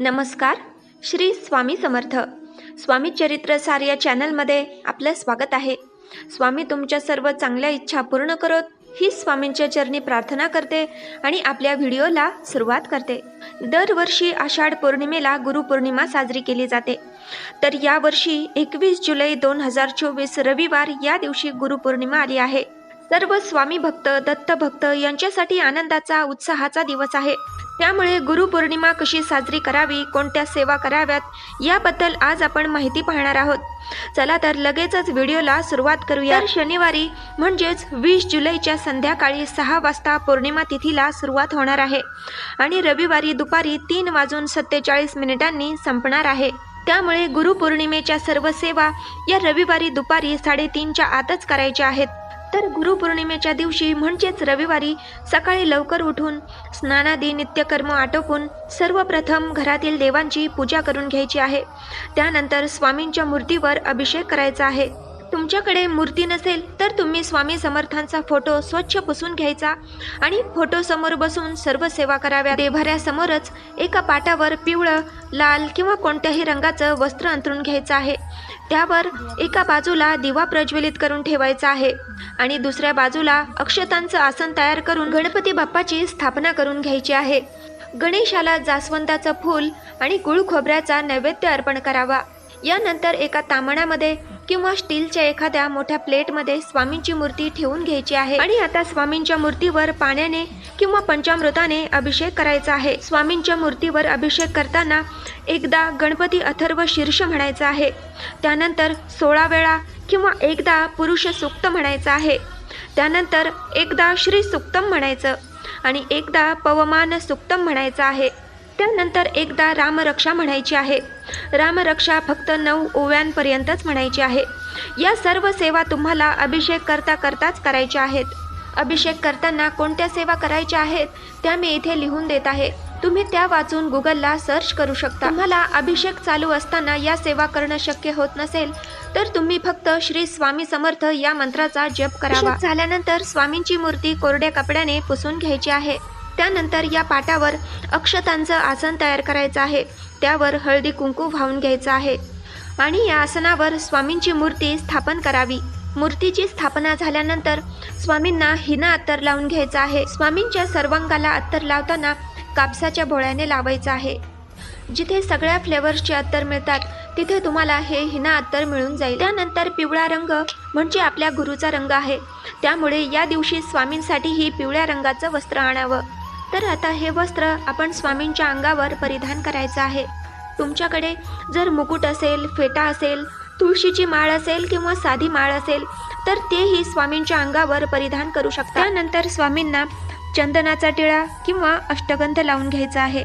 नमस्कार श्री स्वामी समर्थ. स्वामी चरित्रसार या चॅनलमध्ये आपलं स्वागत आहे. स्वामी तुमच्या सर्व चांगल्या इच्छा पूर्ण करत ही स्वामींच्या चरणी प्रार्थना करते आणि आपल्या व्हिडिओला सुरुवात करते. दरवर्षी आषाढ पौर्णिमेला गुरुपौर्णिमा साजरी केली जाते. तर यावर्षी एकवीस जुलै दोन हजार चोवीस रविवार या दिवशी गुरुपौर्णिमा आली आहे. सर्व स्वामी भक्त दत्त भक्त यांच्यासाठी आनंदाचा उत्साहाचा दिवस आहे. त्यामुळे गुरुपौर्णिमा कशी साजरी करावी कोणत्या सेवा कराव्यात याबद्दल आज आपण माहिती पाहणार आहोत. चला तर लगेचच व्हिडिओला सुरुवात करूया. तर शनिवारी म्हणजेच वीस जुलैच्या संध्याकाळी सहा वाजता पौर्णिमा तिथीला सुरुवात होणार आहे. आणि रविवारी दुपारी तीन वाजून सत्तेचाळीस मिनिटांनी संपणार आहे. त्यामुळे गुरुपौर्णिमेच्या सर्व सेवा या रविवारी दुपारी साडेतीनच्या आतच करायच्या आहेत. तर गुरुपौर्णिमेच्या दिवशी म्हणजेच रविवारी सकाळी लवकर उठून स्नानादी नित्यकर्म आटोपून सर्वप्रथम घरातील देवांची पूजा करून घ्यायची आहे. त्यानंतर स्वामींच्या मूर्तीवर अभिषेक करायचा आहे. तुमच्याकडे मूर्ती नसेल तर तुम्ही स्वामी समर्थांचा फोटो स्वच्छ पुसून घ्यायचा आणि फोटो समोर बसून सर्व सेवा कराव्या देभाऱ्यासमोरच एका पाटावर पिवळं लाल किंवा कोणत्याही रंगाचं वस्त्र अंतरून घ्यायचं आहे. त्यावर एका बाजूला दिवा प्रज्वलित करून ठेवायचा आहे आणि दुसऱ्या बाजूला अक्षतांचं आसन तयार करून गणपती बाप्पाची स्थापना करून घ्यायची आहे. गणेशाला जास्वंदाचं फूल आणि गुळ खोबऱ्याचा नैवेद्य अर्पण करावा. यानंतर एका तामणामध्ये किंवा स्टीलच्या एखाद्या मोठ्या प्लेटमध्ये स्वामींची मूर्ती ठेवून घ्यायची आहे. आणि आता स्वामींच्या मूर्तीवर पाण्याने किंवा पंचामृताने अभिषेक करायचा आहे. स्वामींच्या मूर्तीवर अभिषेक करताना एकदा गणपती अथर्व शीर्ष म्हणायचा आहे. त्यानंतर सोळा वेळा किंवा एकदा पुरुष सुक्त म्हणायचं आहे. त्यानंतर एकदा श्री सुक्तम म्हणायचं आणि एकदा पवमान सुक्तम म्हणायचं आहे. त्यानंतर एकदा रामरक्षा म्हणायची आहे. रामरक्षा फक्त नऊ ओव्यांपर्यंतच म्हणायची आहे. या सर्व सेवा तुम्हाला अभिषेक करता करताच करायच्या आहेत. अभिषेक करताना कोणत्या सेवा करायच्या आहेत त्या मी इथे लिहून देत आहे. तुम्ही त्या वाचून गुगलला सर्च करू शकता. तुम्हाला अभिषेक चालू असताना या सेवा करणं शक्य होत नसेल तर तुम्ही फक्त श्री स्वामी समर्थ या मंत्राचा जप करावा. झाल्यानंतर स्वामींची मूर्ती कोरड्या कपड्याने पुसून घ्यायची आहे. त्यानंतर या पाटावर अक्षतांचं आसन तयार करायचं आहे. त्यावर हळदी कुंकू वाहून घ्यायचं आहे. आणि या आसनावर स्वामींची मूर्ती स्थापन करावी. मूर्तीची स्थापना झाल्यानंतर स्वामींना हिना अत्तर लावून घ्यायचं आहे. स्वामींच्या सर्वांगाला अत्तर लावताना कापसाच्या भोळ्याने लावायचं आहे. जिथे सगळ्या फ्लेवर्सचे अत्तर मिळतात तिथे तुम्हाला हे हिना अत्तर मिळून जाईल. त्यानंतर पिवळा रंग म्हणजे आपल्या गुरुचा रंग आहे. त्यामुळे या दिवशी स्वामींसाठीही पिवळ्या रंगाचं वस्त्र आणावं. तर आता हे वस्त्र आपण स्वामींच्या अंगावर परिधान करायचं आहे. तुमच्याकडे जर मुकुट असेल फेटा असेल तुळशीची माळ असेल किंवा साधी माळ असेल तर तेही स्वामींच्या अंगावर परिधान करू शकता. त्यानंतर स्वामींना चंदनाचा टिळा किंवा अष्टगंध लावून घ्यायचा आहे.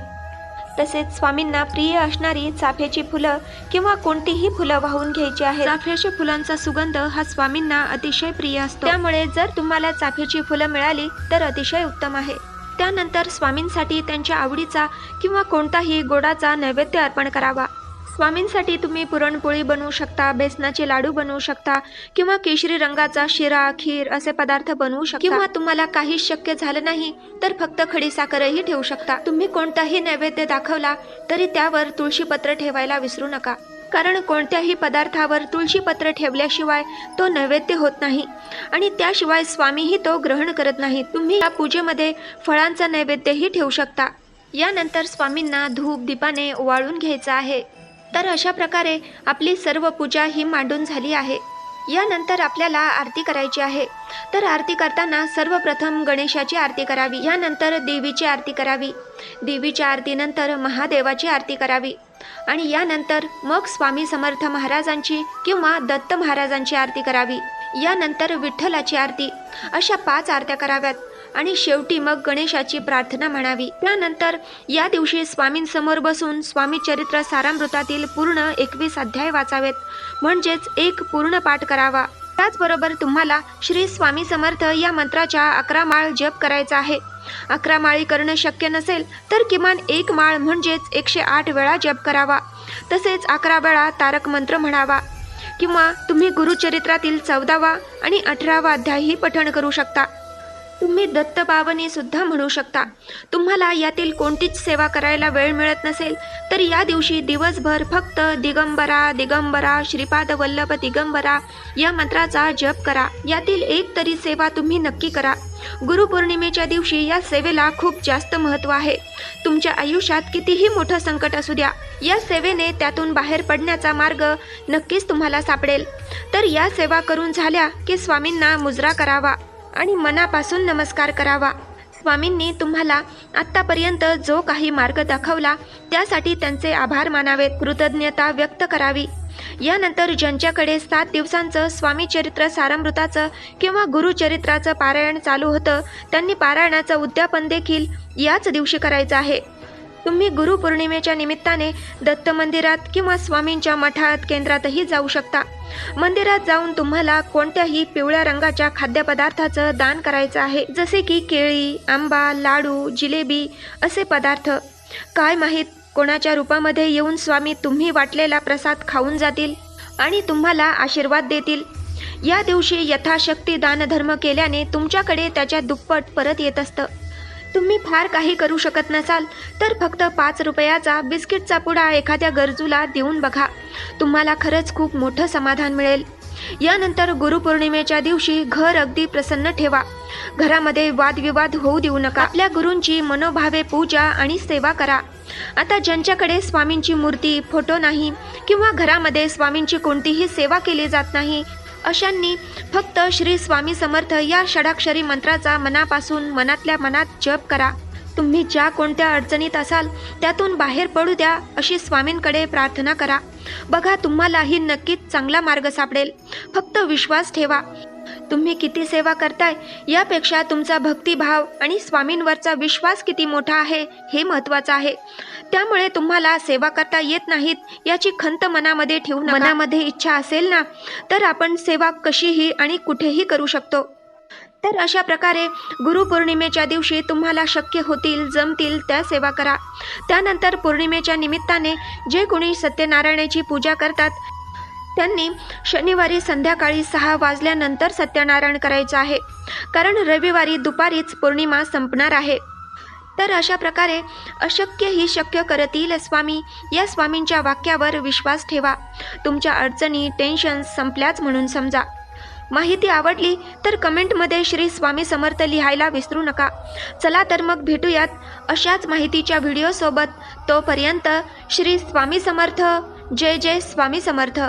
तसेच स्वामींना प्रिय असणारी चाफ्याची फुलं किंवा कोणतीही फुलं वाहून घ्यायची आहे चाफ्याच्या फुलांचा सुगंध हा स्वामींना अतिशय प्रिय असतो. त्यामुळे जर तुम्हाला चाफ्याची फुलं मिळाली तर अतिशय उत्तम आहे. त्यानंतर स्वामींसाठी त्यांच्या आवडीचा किंवा कोणताही गोडाचा नैवेद्य अर्पण करावा. स्वामींसाठी तुम्ही पुरणपोळी बनवू शकता बेसनाचे लाडू बनवू शकता किंवा केशरी रंगाचा शिरा खीर असे पदार्थ बनवू शकता. किंवा तुम्हाला काहीच शक्य झालं नाही तर फक्त खडी साखरही ठेवू शकता. तुम्ही कोणताही नैवेद्य दाखवला तरी त्यावर तुळशीपत्र ठेवायला विसरू नका. कारण कोणत्याही पदार्थावर तुळशीपत्र ठेवल्याशिवाय तो नैवेद्य होत नाही. आणि त्याशिवाय स्वामीही तो ग्रहण करत नाही. तुम्ही या पूजेमध्ये फळांचा नैवेद्यही ठेवू शकता. यानंतर स्वामींना धूप दीपाने ओवाळून घ्यायचं आहे. तर अशा प्रकारे आपली सर्व पूजा ही मांडून झाली आहे. यानंतर आपल्याला आरती करायची आहे. तर आरती करताना सर्वप्रथम गणेशाची आरती करावी. यानंतर देवीची आरती करावी. देवीच्या आरतीनंतर महादेवाची आरती करावी. आणि यानंतर मग स्वामी समर्थ महाराजांची किंवा दत्त महाराजांची आरती करावी. यानंतर विठ्ठलाची आरती. अशा पाच आरत्या कराव्यात आणि शेवटी मग गणेशाची प्रार्थना म्हणावी. त्यानंतर या दिवशी स्वामींसमोर बसून स्वामी चरित्र सारामृतातील पूर्ण एकवीस अध्याय वाचावेत. म्हणजेच एक पूर्ण पाठ करावा. त्याचबरोबर तुम्हाला श्री स्वामी समर्थ या मंत्राच्या अकरा माळ जप करायचा आहे. अकरा माळी करणं शक्य नसेल तर किमान एक माळ म्हणजेच एकशे आठ वेळा जप करावा. तसेच अकरा वेळा तारक मंत्र म्हणावा. किंवा तुम्ही गुरुचरित्रातील चौदावा आणि अठरावा अध्यायही पठण करू शकता. तुम्ही दत्तबावनी सुद्धा म्हणू शकता. तुम्हाला यातील कोणतीच सेवा करायला वेळ मिळत नसेल तर या दिवशी दिवसभर फक्त दिगंबरा दिगंबरा श्रीपाद वल्लभ दिगंबरा या मंत्राचा जप करा. यातील एक तरी सेवा तुम्ही नक्की करा. गुरुपौर्णिमेच्या दिवशी या सेवेला खूप जास्त महत्त्व आहे. तुमच्या आयुष्यात कितीही मोठं संकट असू द्या या सेवेने त्यातून बाहेर पडण्याचा मार्ग नक्कीच तुम्हाला सापडेल. तर या सेवा करून झाल्या की स्वामींना मुजरा करावा. आणि मनापासून नमस्कार करावा. स्वामींनी तुम्हाला आत्तापर्यंत जो काही मार्ग दाखवला त्यासाठी त्यांचे आभार मानावेत कृतज्ञता व्यक्त करावी. यानंतर ज्यांच्याकडे सात दिवसांचं स्वामी चरित्र सारामृताचं किंवा गुरुचरित्राचं पारायण चालू होतं त्यांनी पारायणाचं उद्यापन देखील याच दिवशी करायचं आहे. तुम्ही गुरुपौर्णिमेच्या निमित्ताने दत्त मंदिरात किंवा स्वामींच्या मठात केंद्रातही जाऊ शकता. मंदिरात जाऊन तुम्हाला कोणत्याही पिवळ्या रंगाच्या खाद्यपदार्थाचं दान करायचं आहे. जसे की केळी आंबा लाडू जिलेबी असे पदार्थ. काय माहीत कोणाच्या रूपामध्ये येऊन स्वामी तुम्ही वाटलेला प्रसाद खाऊन जातील आणि तुम्हाला आशीर्वाद देतील. या दिवशी यथाशक्ती दानधर्म केल्याने तुमच्याकडे त्याच्या दुप्पट परत येत असतं. तुम्ही फार काही करू शकत नसाल तर फक्त पाच रुपयाचा बिस्किटचा पुडा एखाद्या गरजूला देऊन बघा. तुम्हाला खरंच खूप मोठं समाधान मिळेल. यानंतर गुरुपौर्णिमेच्या दिवशी घर अगदी प्रसन्न ठेवा. घरामध्ये वादविवाद होऊ देऊ नका. आपल्या गुरूंची मनोभावे पूजा आणि सेवा करा. आता ज्यांच्याकडे स्वामींची मूर्ती फोटो नाही किंवा घरामध्ये स्वामींची कोणतीही सेवा केली जात नाही अशांनी फक्त श्री स्वामी समर्थ या षडाक्षरी मंत्राचा मनापासून मनातल्या मनात जप करा. तुम्ही ज्या कोणत्या अडचणीत असाल त्यातून बाहेर पडू द्या अशी स्वामींकडे प्रार्थना करा. बघा तुम्हालाही नक्कीच चांगला मार्ग सापडेल. फक्त विश्वास ठेवा. तुम्ही किती सेवा करताय यापेक्षा तुमचा भक्तिभाव आणि स्वामींवरचा विश्वास किती मोठा आहे हे महत्त्वाचं आहे. त्यामुळे तुम्हाला सेवा करता येत नाहीत याची खंत मनामध्ये ठेवून मनामध्ये इच्छा असेल ना तर आपण सेवा कशीही आणि कुठेही करू शकतो. तर अशा प्रकारे गुरुपौर्णिमेच्या दिवशी तुम्हाला शक्य होतील जमतील त्या सेवा करा. त्यानंतर पौर्णिमेच्या निमित्ताने जे कोणी सत्यनारायणाची पूजा करतात त्यांनी शनिवारी संध्याकाळी सहा वाजल्यानंतर सत्यनारायण करायचं आहे. कारण रविवारी दुपारीच पौर्णिमा संपणार आहे. तर अशा प्रकारे अशक्य ही शक्य करतील स्वामी. या स्वामींच्या वाक्यावर विश्वास ठेवा. तुमच्या अडचणी टेन्शन संपल्याच म्हणून समजा. माहिती आवडली तर कमेंटमध्ये श्री स्वामी समर्थ लिहायला विसरू नका. चला तर मग भेटूयात अशाच माहितीच्या व्हिडिओसोबत. तोपर्यंत श्री स्वामी समर्थ. जय जय स्वामी समर्थ.